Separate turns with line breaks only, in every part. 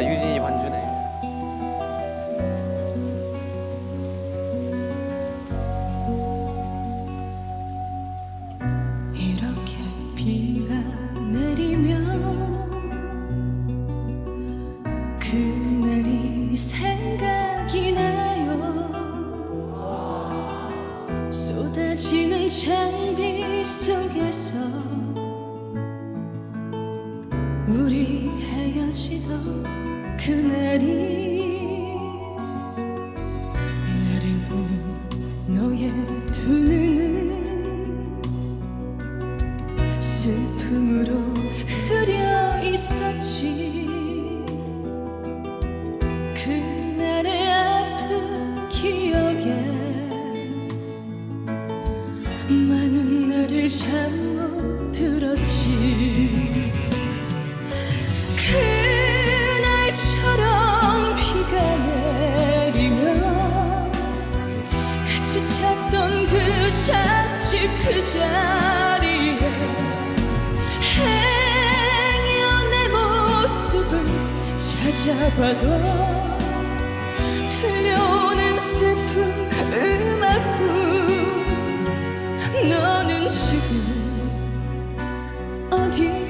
보니까 유진이 반주네.
이렇게 비가 내리면 그날이 생각이 나요 쏟아지는 장비 속에서 우리 헤어지던 그날이 나를 보는 너의 두 눈은 슬픔으로 흐려 있었지. 그날의 아픈 기억에 많은 나를 잠못 들었지 그 자리에 행여 내 모습을 찾아봐도 들려오는 슬픈 음악뿐 너는 지금 어디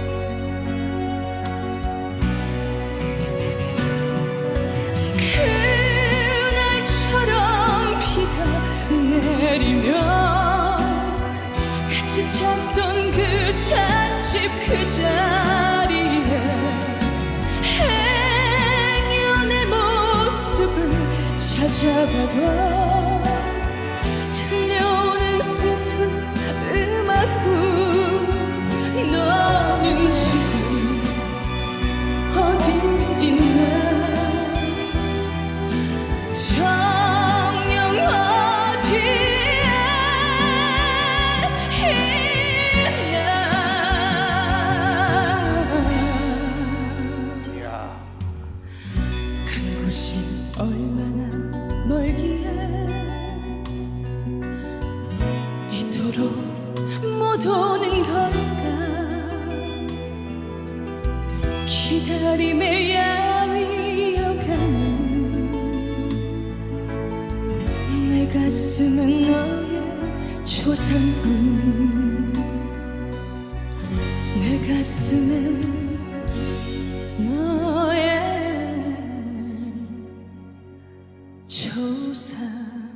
내리면 같이 찾던 그 찻집 그 자리에 행여 내 모습을 찾아봐도 들려오는 슬픈 음악뿐 너는 지금 어디 있나 멀기에 이토록 못 오는 걸까? 기다림에 야위어가는 내 가슴은 너의 초상뿐 내 가슴엔 yourself.